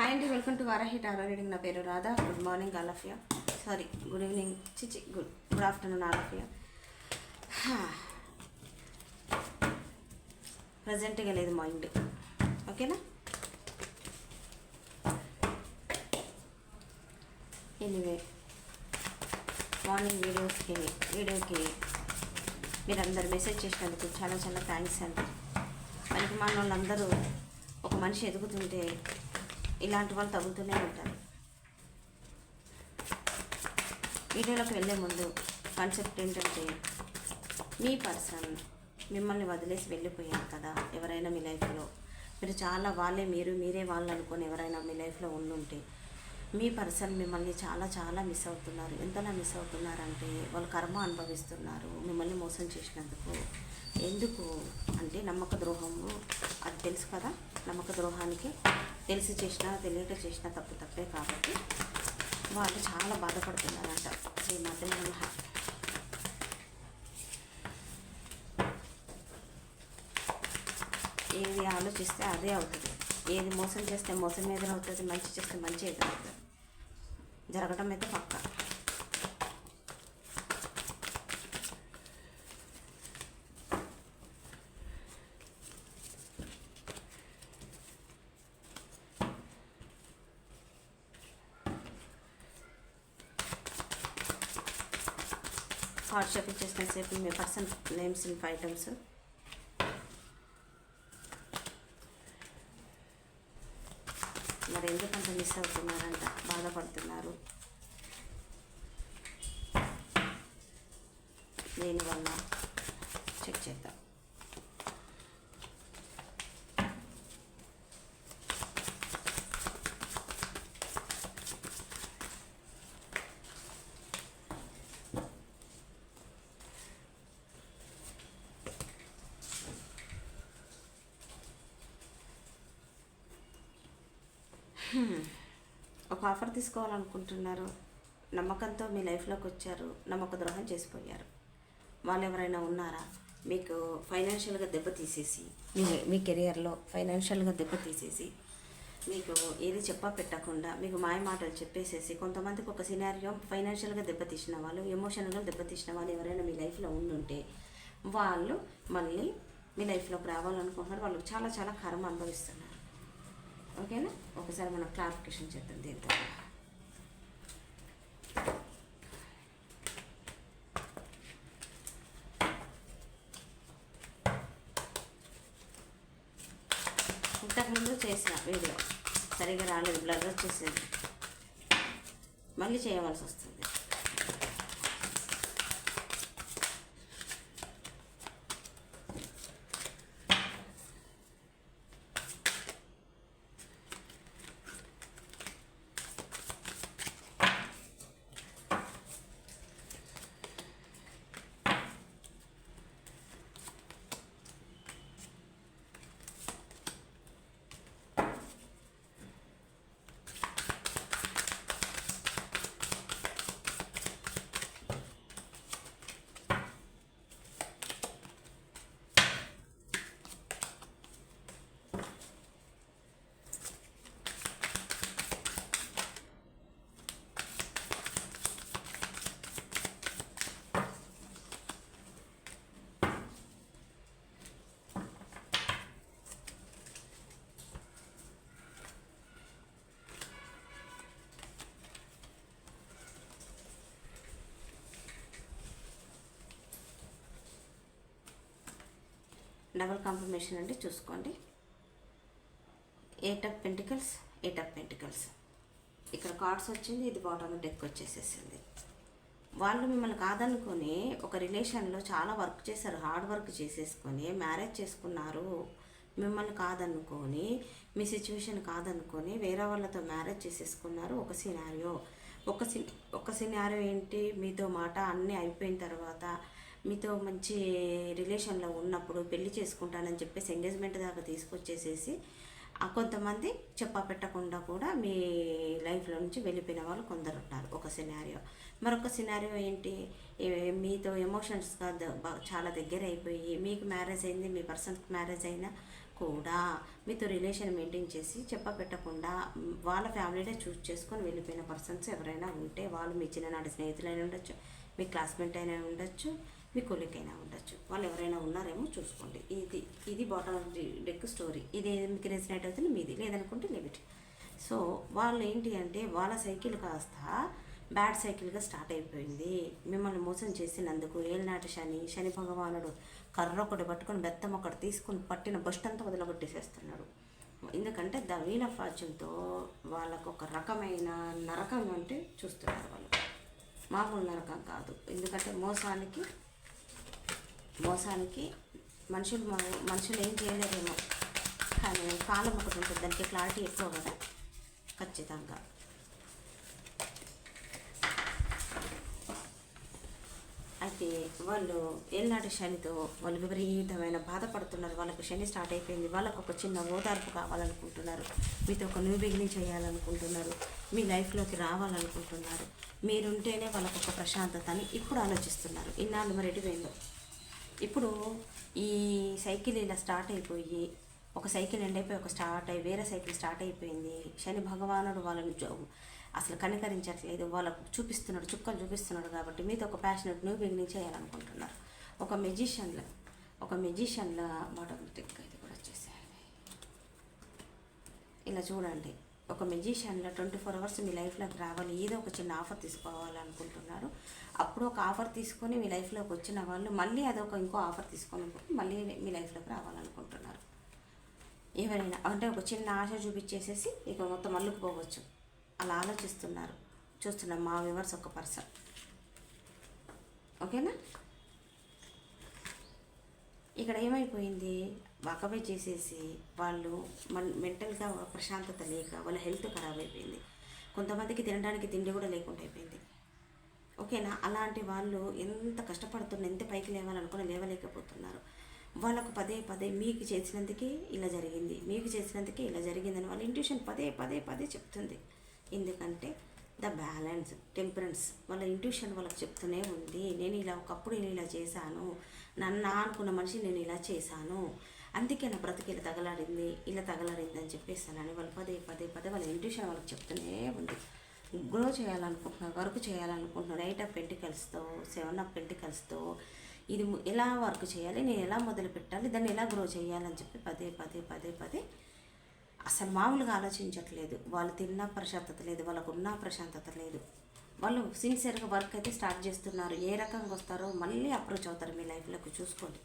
Hi అండి welcome to Varahi tarot reading నా పేరు Radha. Good morning all of you sorry good evening చిచి good good afternoon all of you ప్రజెంట్గా లేదు mind ఓకేనా anyway morning వీడియోస్కి వీడియోకి మీరందరూ మెసేజ్ చేసినందుకు చాలా చాలా థ్యాంక్స్ అండి. మనకి మన వాళ్ళందరూ ఒక మనిషి ఎదుగుతుంటే ఇలాంటి వాళ్ళు తగులుతూనే ఉంటారు. వీడియోలోకి వెళ్ళే ముందు కాన్సెప్ట్ ఏంటంటే మీ పర్సన్ మిమ్మల్ని వదిలేసి వెళ్ళిపోయారు కదా ఎవరైనా మీ లైఫ్లో మీరు చాలా వాళ్ళే మీరు మీరే వాళ్ళు అనుకొని ఎవరైనా మీ లైఫ్లో ఉండుంటే మీ పర్సన్ మిమ్మల్ని చాలా చాలా మిస్ అవుతున్నారు. ఎంతలా మిస్ అవుతున్నారంటే వాళ్ళు కర్మ అనుభవిస్తున్నారు. మిమ్మల్ని మోసం చేసినందుకు ఎందుకు? అంటే నమ్మక ద్రోహము అది తెలుసు కదా? నమ్మక ద్రోహానికి తెలిసి చేసినా తెలియక చేసినా తప్పు తప్పే కాబట్టి వాళ్ళు చాలా బాధపడుతున్నారంట. శ్రీ మధ్య ఏది ఆలోచిస్తే అదే అవుతుంది. ఏది మోసం చేస్తే మోసం ఎదురవుతుంది మంచి చేస్తే మంచి ఎదురవుతుంది. జరగడం అయితే పక్కా. వాట్సాప్ షాప్ ఇచ్చేసిన సేపు మీ person names in five items మరి ఎందుకంత మిస్ అవుతున్నారంట బాధపడుతున్నారు. దీనివల్ల చెక్ చేద్దాం. Hmm. ఒక ఆఫర్ తీసుకోవాలనుకుంటున్నారు. నమ్మకంతో మీ లైఫ్లోకి వచ్చారు. నమ్మక ద్రోహం చేసిపోయారు. వాళ్ళు ఎవరైనా ఉన్నారా? మీకు ఫైనాన్షియల్గా దెబ్బతీసేసి మీ మీ కెరియర్లో ఫైనాన్షియల్గా దెబ్బతీసేసి మీకు ఏది చెప్పా పెట్టకుండా మీకు మాయ మాటలు చెప్పేసేసి కొంతమందికి ఒక సినారియో ఫైనాన్షియల్గా దెబ్బతీసిన వాళ్ళు ఎమోషనల్గా దెబ్బతీసిన వాళ్ళు ఎవరైనా మీ లైఫ్లో ఉండుంటే వాళ్ళు మళ్ళీ మీ లైఫ్లోకి రావాలనుకుంటున్నారు. వాళ్ళు చాలా చాలా కర్మ అనుభవిస్తున్నారు. ఓకేనా? ఒకసారి మనం క్లారిఫికేషన్ చేద్దాం దీంతో ఇంతకుముందు చేసిన వీడియో సరిగా రాలేదు బ్లర్ వచ్చేసేది మళ్ళీ చేయవలసి వస్తుంది. డబుల్ కాంఫర్మేషన్ అంటే చూసుకోండి. Eight of pentacles eight of pentacles ఇక్కడ కార్డ్స్ వచ్చింది ఇది బాటమ్ డెక్ వచ్చేసేసింది. వాళ్ళు మిమ్మల్ని కాదనుకొని ఒక రిలేషన్లో చాలా వర్క్ చేశారు హార్డ్ వర్క్ చేసేసుకొని మ్యారేజ్ చేసుకున్నారు. మిమ్మల్ని కాదనుకొని మీ సిచ్యువేషన్ కాదనుకొని వేరే వాళ్ళతో మ్యారేజ్ చేసేసుకున్నారు ఒక సినారియో ఒక సి ఒక సినారియో ఏంటి? మీతో మాట అన్నీ అయిపోయిన తర్వాత మీతో మంచి రిలేషన్లో ఉన్నప్పుడు పెళ్ళి చేసుకుంటానని చెప్పేసి ఎంగేజ్మెంట్ దాకా తీసుకొచ్చేసేసి కొంతమంది చెప్పా పెట్టకుండా కూడా మీ లైఫ్లో నుంచి వెళ్ళిపోయిన వాళ్ళు కొందరు ఉంటారు. ఒక సినారియో. మరొక సినారియో ఏంటి? మీతో ఎమోషన్స్గా చాలా దగ్గర అయిపోయి మీకు మ్యారేజ్ అయింది మీ పర్సన్కి మ్యారేజ్ అయినా కూడా మీతో రిలేషన్ మెయింటైన్ చేసి చెప్ప పెట్టకుండా వాళ్ళ ఫ్యామిలీనే చూస్ చేసుకొని వెళ్ళిపోయిన పర్సన్స్ ఎవరైనా ఉంటే వాళ్ళు మీ చిన్ననాటి స్నేహితులైనా ఉండొచ్చు మీ క్లాస్మేట్ అయినా ఉండొచ్చు మీ కొలికైనా ఉండొచ్చు. వాళ్ళు ఎవరైనా ఉన్నారేమో చూసుకోండి. ఇది ఇది bottom of the deck story ఇది మీకు రెసినేట్ అవుతుంది? మీది. లేదనుకుంటే లిమిట్ సో వాళ్ళు ఏంటి అంటే వాళ్ళ సైకిల్ కాస్త బ్యాడ్ సైకిల్గా స్టార్ట్ అయిపోయింది. మిమ్మల్ని మోసం చేసినందుకు ఏళ్ళనాటి శని శని భగవానుడు కర్ర ఒకటి పట్టుకొని బెత్తం ఒకటి తీసుకొని పట్టిన బస్ట్ అంతా వదిలగొట్టేసేస్తున్నాడు. ఎందుకంటే ద వీల్ ఆఫ్ ఫార్చ్యూన్తో వాళ్ళకు ఒక రకమైన నరకం అంటే చూస్తున్నారు వాళ్ళు. మామూలు నరకం కాదు. ఎందుకంటే మోసానికి మోసానికి మనుషులు మనుషులు ఏం చేయలేరేమో. కానీ కాలం ఒకటి ఉంటుంది. దానికి క్లారిటీ ఎక్కువ కదా? ఖచ్చితంగా. అయితే వాళ్ళు ఏళ్ళనాటి శనితో వాళ్ళు విపరీతమైన బాధపడుతున్నారు. వాళ్ళకు శని స్టార్ట్ అయిపోయింది. వాళ్ళకు ఒక చిన్న ఓదార్పు కావాలనుకుంటున్నారు. మీతో ఒక న్యూ బిగినింగ్ చేయాలనుకుంటున్నారు. మీ లైఫ్లోకి రావాలనుకుంటున్నారు. మీరుంటేనే వాళ్ళకు ఒక ప్రశాంతత అని ఇప్పుడు ఆలోచిస్తున్నారు. ఇన్నాళ్ళు మరి ఎటు ఇప్పుడు ఈ సైకిల్ ఇలా స్టార్ట్ అయిపోయి ఒక సైకిల్ ఎండ్ అయిపోయి ఒక స్టార్ట్ అయ్యి వేరే సైకిల్ స్టార్ట్ అయిపోయింది. శని భగవానుడు వాళ్ళని అసలు కనికరించట్లేదు. వాళ్ళకు చూపిస్తున్నాడు చుక్కలు చూపిస్తున్నాడు కాబట్టి మీతో ఒక ప్యాషనెట్ న్యూ బిగినింగ్ చేయాలనుకుంటున్నారు. ఒక మెజిషియన్లో ఒక మెజిషియన్లో బాటమ్ ఇది కూడా వచ్చేసేయండి. ఇలా చూడండి. ఒక మెజిషియన్లో ట్వంటీ ఫోర్ అవర్స్ మీ లైఫ్లోకి రావాలి ఏదో ఒక చిన్న ఆఫర్ తీసుకోవాలనుకుంటున్నారు. అప్పుడు ఒక ఆఫర్ తీసుకొని మీ లైఫ్లోకి వచ్చిన వాళ్ళు మళ్ళీ అదొక ఇంకో ఆఫర్ తీసుకొని మళ్ళీ మీ లైఫ్లోకి రావాలనుకుంటున్నారు. ఎవరైనా అంటే ఒక చిన్న ఆశ చూపించేసేసి ఇక మొత్తం అల్లుకుపోవచ్చు. అలా ఆలోచిస్తున్నారు. చూస్తున్నాం మా వివర్స్ ఒక పర్సన్ ఓకేనా ఇక్కడ ఏమైపోయింది? వాకవే చేసేసి వాళ్ళు మన మెంటల్గా ప్రశాంతత లేక వాళ్ళ హెల్త్ ఖరాబ్ అయిపోయింది. కొంతమందికి తినడానికి తిండి కూడా లేకుండా అయిపోయింది. ఓకేనా? అలాంటి వాళ్ళు ఎంత కష్టపడుతున్న ఎంత పైకి లేవాలనుకుని లేవలేకపోతున్నారు. వాళ్ళకు పదే పదే మీకు చేసినందుకే ఇలా జరిగింది మీకు చేసినందుకే ఇలా జరిగిందని వాళ్ళ ఇంట్యూషన్ పదే పదే పదే చెప్తుంది. ఎందుకంటే ద బ్యాలెన్స్ టెంపరెన్స్ వాళ్ళ ఇంట్యూషన్ వాళ్ళకి చెప్తూనే ఉంది. నేను ఇలా ఒకప్పుడు నేను ఇలా చేశాను నన్ను అనుకున్న మనిషి నేను ఇలా చేశాను అందుకే నా బ్రతికి ఇలా తగలాడింది ఇలా తగలాడింది అని చెప్పేస్తానని వాళ్ళు పదే పదే పదే వాళ్ళ ఇంట్యూషన్ వాళ్ళకి చెప్తూనే ఉంది. గ్రో చేయాలనుకుంటున్నారు వర్క్ చేయాలనుకుంటున్నారు ఎయిట్ ఆఫ్ పెంటికల్స్తో సెవెన్ ఆఫ్ పెంటికల్స్తో ఇది ఎలా వర్క్ చేయాలి నేను ఎలా మొదలు పెట్టాలి దాన్ని ఎలా గ్రో చేయాలని చెప్పి పదే పదే పదే పదే అసలు మామూలుగా ఆలోచించట్లేదు. వాళ్ళు తిన్నా ప్రశాంతత లేదు వాళ్ళకు ఉన్న ప్రశాంతత లేదు. వాళ్ళు సిన్సియర్గా వర్క్ అయితే స్టార్ట్ చేస్తున్నారు. ఏ రకంగా వస్తారో మళ్ళీ అప్రోచ్ అవుతారు మీ లైఫ్లోకి చూసుకోండి.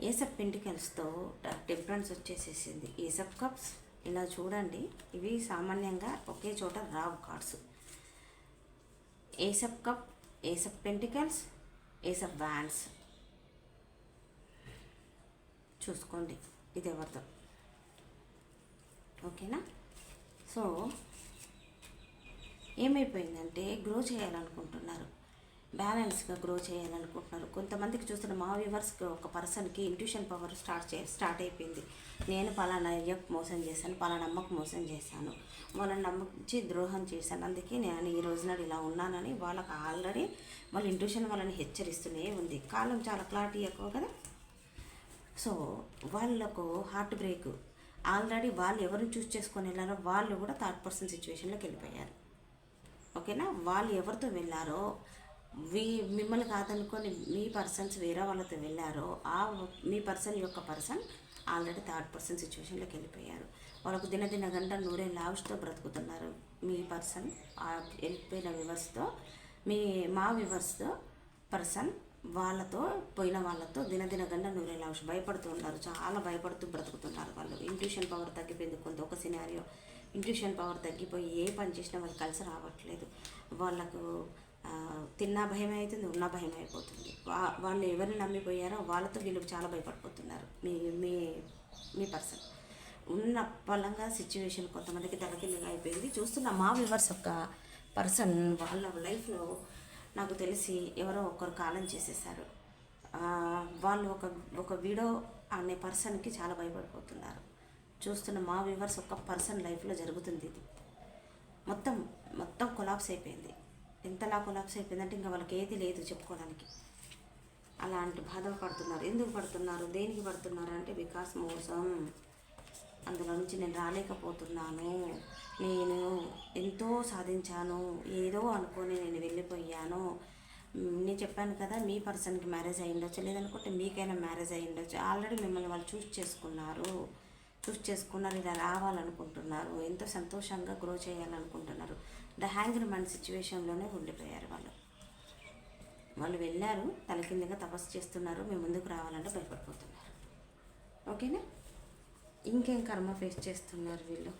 ఏసప్ పెంటికల్స్తో డిఫరెన్స్ వచ్చేసేసింది. ఏసప్ కప్స్ ఇలా చూడండి. ఇవి సామాన్యంగా ఒకే చోట రావు cards. Ace of cup ace of pentacles ace of wands. చూసుకోండి. ఇది ఎవరితో ఓకేనా? సో ఏమైపోయిందంటే గ్రో చేయాలనుకుంటున్నారు. బ్యాలెన్స్గా గ్రో చేయాలనుకుంటున్నారు. కొంతమందికి చూస్తున్న మా వ్యూవర్స్కి ఒక పర్సన్కి ఇంట్యూషన్ పవర్ స్టార్ట్ చే స్టార్ట్ అయిపోయింది. నేను పలానా అయ్యకు మోసం చేశాను పలానా అమ్మకు మోసం చేశాను వాళ్ళని నమ్మించి ద్రోహం చేశాను. అందుకే నేను ఈ రోజున ఇలా ఉన్నానని వాళ్ళకి ఆల్రెడీ వాళ్ళ ఇంట్యూషన్ వాళ్ళని హెచ్చరిస్తూనే ఉంది. కాలం చాలా క్లారిటీ ఎక్కువ కదా? సో వాళ్ళకు హార్ట్ బ్రేక్. ఆల్రెడీ వాళ్ళు ఎవరిని చూస్ చేసుకొని వెళ్ళారో వాళ్ళు కూడా థర్డ్ పర్సన్ సిచ్యువేషన్లోకి వెళ్ళిపోయారు. ఓకేనా? వాళ్ళు ఎవరితో వెళ్ళారో మీ మిమ్మల్ని కాదనుకొని మీ పర్సన్స్ వేరే వాళ్ళతో వెళ్ళారో ఆ మీ పర్సన్ యొక్క పర్సన్ ఆల్రెడీ థర్డ్ పర్సన్ సిచ్యువేషన్లోకి వెళ్ళిపోయారు. వాళ్ళకు దినదిన గంట నూరే లావ్స్తో బ్రతుకుతున్నారు మీ పర్సన్ ఆ వెళ్ళిపోయిన వివర్స్తో మీ మా వివర్స్తో పర్సన్ వాళ్ళతో పోయిన వాళ్ళతో దినదిన గంట నూరే లావ్స్ భయపడుతూ ఉన్నారు. చాలా భయపడుతూ బ్రతుకుతున్నారు వాళ్ళు. ఇంట్యూషన్ పవర్ తగ్గిపోయింది. కొంత ఒక సినారియో ఇంట్యూషన్ పవర్ తగ్గిపోయి ఏ పని చేసినా వాళ్ళు కలిసి రావట్లేదు. వాళ్ళకు తిన్నా భయం అవుతుంది ఉన్నా భయం అయిపోతుంది వా వాళ్ళు ఎవరిని నమ్మిపోయారో వాళ్ళతో వీళ్ళు చాలా భయపడిపోతున్నారు. మీ మీ మీ పర్సన్. ఉన్న పలంగా సిచ్యువేషన్ కొంతమందికి తలకిందుగా అయిపోయింది. చూస్తున్న మా వివర్స్ యొక్క పర్సన్ వాళ్ళ లైఫ్లో నాకు తెలిసి ఎవరో ఒకరు కాలం చేసేసారు. వాళ్ళు ఒక ఒక వీడో అనే పర్సన్కి చాలా భయపడిపోతున్నారు. చూస్తున్న మా వ్యూవర్స్ ఒక పర్సన్ లైఫ్లో జరుగుతుంది ఇది. మొత్తం మొత్తం కొలాప్స్ అయిపోయింది. ఎంతలా కొలాప్స్ అయిపోయిందంటే ఇంకా వాళ్ళకి ఏది లేదు చెప్పుకోవడానికి. అలాంటి బాధలు పడుతున్నారు. ఎందుకు పడుతున్నారు? దేనికి పడుతున్నారు అంటే బికాస్ మోసం. అందులో నుంచి నేను రాలేకపోతున్నాను. నేను ఎంతో సాధించాను. ఏదో అనుకొని నేను వెళ్ళిపోయాను. నేను చెప్పాను కదా మీ పర్సన్కి మ్యారేజ్ అయ్యి ఉండొచ్చు? లేదనుకుంటే మీకైనా మ్యారేజ్ అయి ఉండొచ్చు? ఆల్రెడీ మిమ్మల్ని వాళ్ళు చూస్ చేసుకున్నారు. చూస్ చేసుకున్నారు ఇలా రావాలనుకుంటున్నారు. ఎంతో సంతోషంగా గ్రో చేయాలనుకుంటున్నారు. ద హ్యాంగ్డ్ మన్ సిచ్యువేషన్లోనే ఉండిపోయారు వాళ్ళు. వాళ్ళు వెళ్ళారు తలకిందుగా తపస్సు చేస్తున్నారు మేము ముందుకు రావాలంటే భయపడిపోతున్నారు. ఓకేనా? ఇంకేం కర్మ ఫేస్ చేస్తున్నారు వీళ్ళు?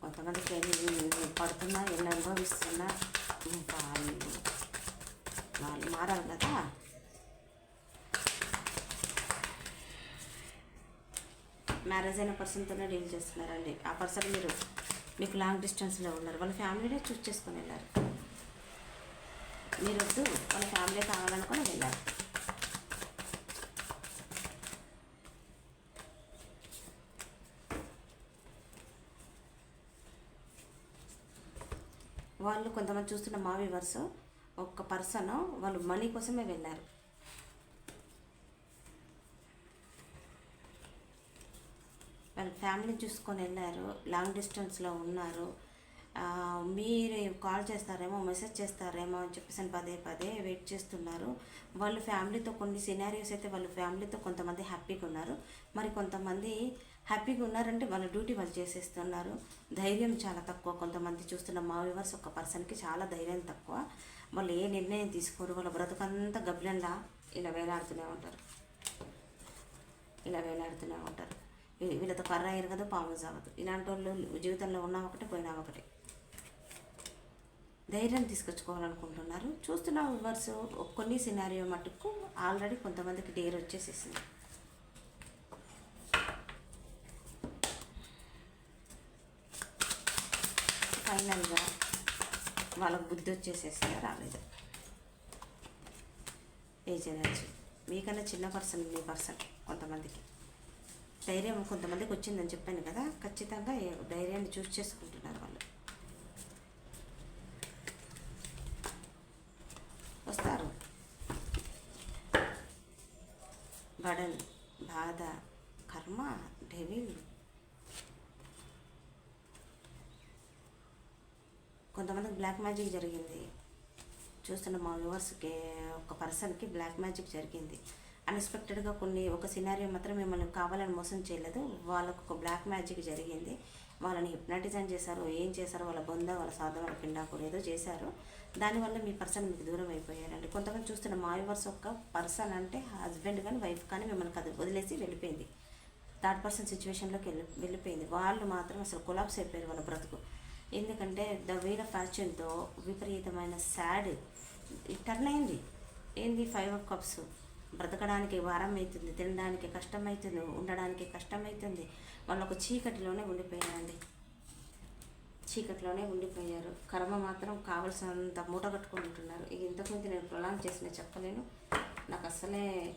కొంతమంది ఎన్ని పడుతున్నా ఎన్ని అనుభవిస్తున్నా ఇంకా వాళ్ళు వాళ్ళు మారాలి కదా? మ్యారేజ్ అయిన పర్సన్తోనే డీల్ చేస్తున్నారండి. ఆ పర్సన్ మీరు మీకు లాంగ్ డిస్టెన్స్లో ఉన్నారు. వాళ్ళ ఫ్యామిలీనే చూస్ చేసుకొని వెళ్ళారు. మీరు వద్దు వాళ్ళ ఫ్యామిలీ కావాలనుకొని వెళ్ళారు. వాళ్ళు కొంతమంది చూస్తున్న మా వ్యూవర్స్ ఒక పర్సన్ వాళ్ళు మనీ కోసమే వెళ్ళారు వాళ్ళ ఫ్యామిలీ చూసుకొని వెళ్ళారు. లాంగ్ డిస్టెన్స్లో ఉన్నారు. మీరు కాల్ చేస్తారేమో మెసేజ్ చేస్తారేమో అని చెప్పేసి పదే పదే వెయిట్ చేస్తున్నారు. వాళ్ళు ఫ్యామిలీతో కొన్ని సినారియోస్ అయితే వాళ్ళు ఫ్యామిలీతో కొంతమంది హ్యాపీగా ఉన్నారు. మరి కొంతమంది హ్యాపీగా ఉన్నారంటే వాళ్ళ డ్యూటీ వాళ్ళు చేసేస్తున్నారు. ధైర్యం చాలా తక్కువ. కొంతమంది చూస్తున్న మా వ్యూవర్స్ ఒక పర్సన్కి చాలా ధైర్యం తక్కువ. వాళ్ళు ఏ నిర్ణయం తీసుకోరు. వాళ్ళ బ్రతుకంతా గబ్బిలంలా ఇలా వేలాడుతూనే ఉంటారు. ఇలా వేలాడుతూనే ఉంటారు. వీళ్ళతో కర్ర అయ్యారు కదా పాము సాగదు. ఇలాంటి వాళ్ళు జీవితంలో ఉన్నా ఒకటి పోయినా ఒకటి. ధైర్యం తీసుకొచ్చుకోవాలనుకుంటున్నారు. చూస్తున్న వర్స్ కొన్ని సినారియో మటుకు ఆల్రెడీ కొంతమందికి డేర్ వచ్చేసేసింది. ఫైనల్గా వాళ్ళకు బుద్ధి వచ్చేసేసింది? రాలేదు. ఏజ్ ఎనర్జీ మీకన్నా చిన్న పర్సన్ మీ పర్సన్ కొంతమందికి. ధైర్యం కొంతమందికి వచ్చిందని చెప్పాను కదా ఖచ్చితంగా ధైర్యాన్ని చూస్ చేసుకుంటున్నారు వాళ్ళు. వస్తారు. బడన్ బాధ కర్మ డెవిల్. కొంతమందికి బ్లాక్ మ్యాజిక్ జరిగింది. చూస్తున్న మా వ్యూవర్స్కి ఒక పర్సన్కి బ్లాక్ మ్యాజిక్ జరిగింది. అన్ఎక్స్పెక్టెడ్గా కొన్ని ఒక సినారియో మాత్రం మిమ్మల్ని కావాలని మోసం చేయలేదు. వాళ్ళకు ఒక బ్లాక్ మ్యాజిక్ జరిగింది. వాళ్ళని హిప్నాటిజం చేశారు. ఏం చేశారు? వాళ్ళ బొంద వాళ్ళ సాధన వాళ్ళ పిండాకులు ఏదో చేశారు. దానివల్ల మీ పర్సన్ మీకు దూరం అయిపోయారండి. కొంతమంది చూస్తున్న మా ఒక పర్సన్ అంటే హస్బెండ్ కానీ వైఫ్ కానీ మిమ్మల్ని కది వదిలేసి వెళ్ళిపోయింది. థర్డ్ పర్సన్ సిచ్యువేషన్లోకి వెళ్ళి వెళ్ళిపోయింది. వాళ్ళు మాత్రం అసలు కొలాప్స్ అయిపోయారు వాళ్ళ బ్రతుకు. ఎందుకంటే ద వీల్ ఆఫ్ విపరీతమైన సాడ్ టర్న్ అయింది. ఏంది? Five of cups. బ్రతకడానికి భారమవుతుంది తినడానికి కష్టమవుతుంది ఉండడానికి కష్టమవుతుంది వాళ్ళు ఒక చీకటిలోనే ఉండిపోయారండి. చీకటిలోనే ఉండిపోయారు. కర్మ మాత్రం కావలసినంత మూట కట్టుకొని ఉంటున్నారు ఇక ఇంతకుముందు నేను ప్రొలాంగ్ చేసిన చెప్పలేను. నాకు అసలే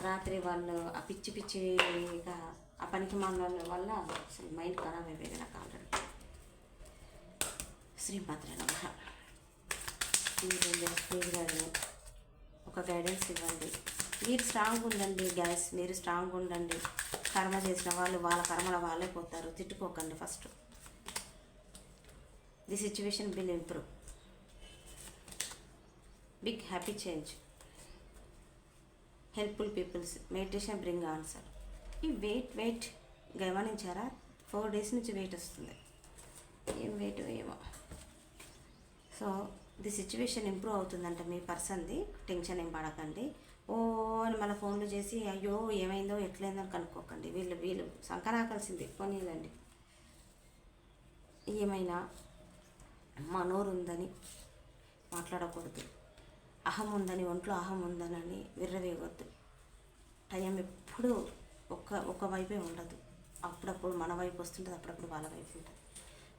రాత్రి వాళ్ళు ఆ పిచ్చి పిచ్చిగా ఆ పనికి మాన వల్ల అసలు మైండ్ ఖరాబ్ అయిపోయింది నాకు ఆల్రెడీ. శ్రీమాత్ర నమ. మీరు ప్లీజ్ ఒక గైడెన్స్ ఇవ్వండి. మీరు స్ట్రాంగ్ ఉండండి గ్యాస్ మీరు స్ట్రాంగ్ ఉండండి. కర్మ చేసిన వాళ్ళు వాళ్ళ కర్మల వాళ్ళే పోతారు. తిట్టుకోకండి first the situation will improve big happy change helpful peoples meditation bring answer ఈ వెయిట్ వెయిట్ గమనించారా? ఫోర్ డేస్ నుంచి వెయిట్ వస్తుంది. ఏం వెయిట్ ఏమో. సో ది సిచ్యువేషన్ ఇంప్రూవ్ అవుతుందంట మీ పర్సన్ది టెన్షన్ ఏం పడకండి. ఓ అని మళ్ళీ ఫోన్లు చేసి అయ్యో ఏమైందో ఎట్లయిందో కనుక్కోకండి. వీళ్ళు వీళ్ళు సంకరాకాల్సింది పోనీలండి. ఏమైనా మనోరు ఉందని మాట్లాడకూడదు. అహం ఉందని ఒంట్లో అహం ఉందనని విర్రవేయవద్దు. టైం ఎప్పుడూ ఒక్క ఒక వైపే ఉండదు. అప్పుడప్పుడు మన వైపు వస్తుంటుంది అప్పుడప్పుడు వాళ్ళ వైపు ఉంటుంది.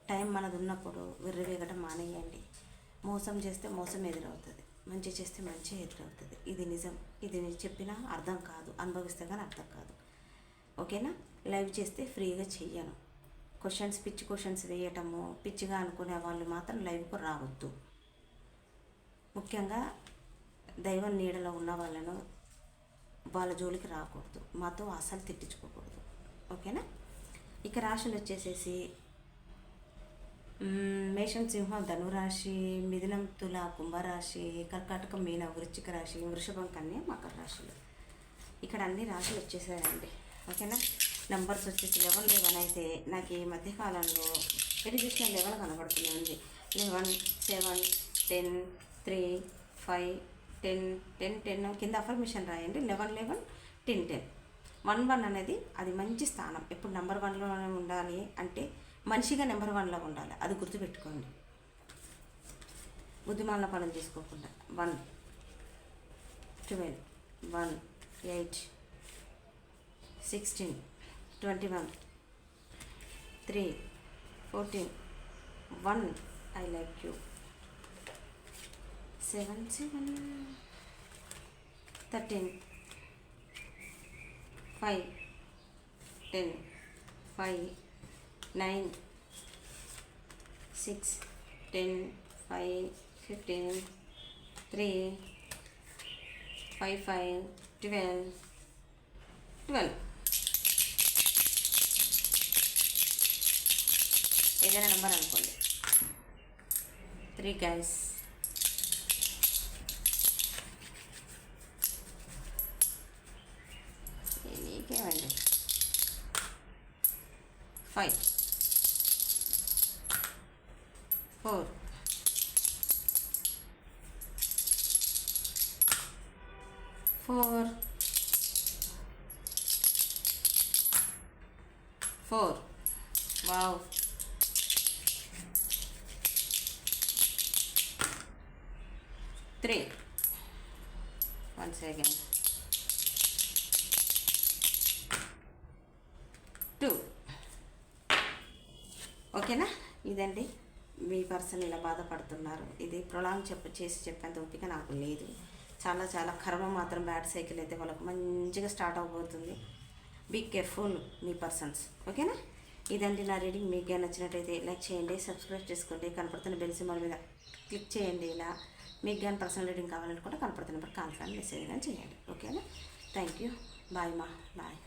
టైం మనది ఉన్నప్పుడు విర్రవేగడం మానేయండి. మోసం చేస్తే మోసం ఎదురవుతుంది. మంచి చేస్తే మంచి ఎదురవుతుంది. ఇది నిజం. ఇది నేను చెప్పినా అర్థం కాదు. అనుభవిస్తే కానీ అర్థం కాదు. ఓకేనా? లైవ్ చేస్తే ఫ్రీగా చెయ్యను. క్వశ్చన్స్ పిచ్చి క్వశ్చన్స్ వేయటము పిచ్చిగా అనుకునే వాళ్ళు మాత్రం లైవ్కు రావద్దు. ముఖ్యంగా దైవం నీడలో ఉన్న వాళ్ళను వాళ్ళ జోలికి రాకూడదు. మాతో అసలు తిట్టించుకోకూడదు. ఓకేనా? ఇక రాశులు వచ్చేసేసి మేషం సింహం ధనురాశి మిథునం తుల కుంభరాశి కర్కాటకం మీన వృశ్చిక రాశి వృషభం కన్య మకర రాశులు. ఇక్కడ అన్ని రాశులు వచ్చేసాయండి. ఓకేనా? నంబర్స్ వచ్చేసి లెవెన్ లెవెన్ అయితే నాకు ఈ మధ్యకాలంలో ఎటు చూసిన eleven కనబడుతూనే eleven seven ten three five ten ten ten కింద అఫర్మేషన్ రాయండి. Eleven eleven ten ten. One one అనేది అది మంచి స్థానం. ఎప్పుడు నెంబర్ వన్లోనే ఉండాలి అంటే మనిషిగా నెంబర్ వన్లో ఉండాలి. అది గుర్తుపెట్టుకోండి. బుద్ధిమాల పనులు చేసుకోకుండా. One twelve one eight sixteen twenty one three fourteen one I like you. Seven seven thirteen five ten five nine six ten five fifteen three five five twelve twelve. ఏదైనా నెంబర్ అనుకోండి. Three guys నీకేమండి? Five four four four wow three one second two ఓకేనా ఇదండి మీ person ఇలా బాధపడుతున్నారు. ఇది prolong చెప్ప చేసి చెప్పేంత ఓపిక నాకు లేదు. చాలా చాలా కర్మ మాత్రం బ్యాడ్ సైకిల్ అయితే వాళ్ళకు మంచిగా స్టార్ట్ అవబోతుంది. బీ కేర్ఫుల్ మీ పర్సన్స్. ఓకేనా? ఇదండి నా రీడింగ్. మీకు నచ్చినట్టయితే లైక్ చేయండి సబ్స్క్రైబ్ చేసుకోండి. కనపడుతున్న బెల్ సింబల్ మీద క్లిక్ చేయండి ఇలా. మీకు కానీ పర్సనల్ రీడింగ్ కావాలనుకుంటే కనపడుతున్న నెంబర్ కాల్ కానీ మెసేజ్ కానీ చేయండి. ఓకేనా? Thank you. బాయ్ మా. బాయ్.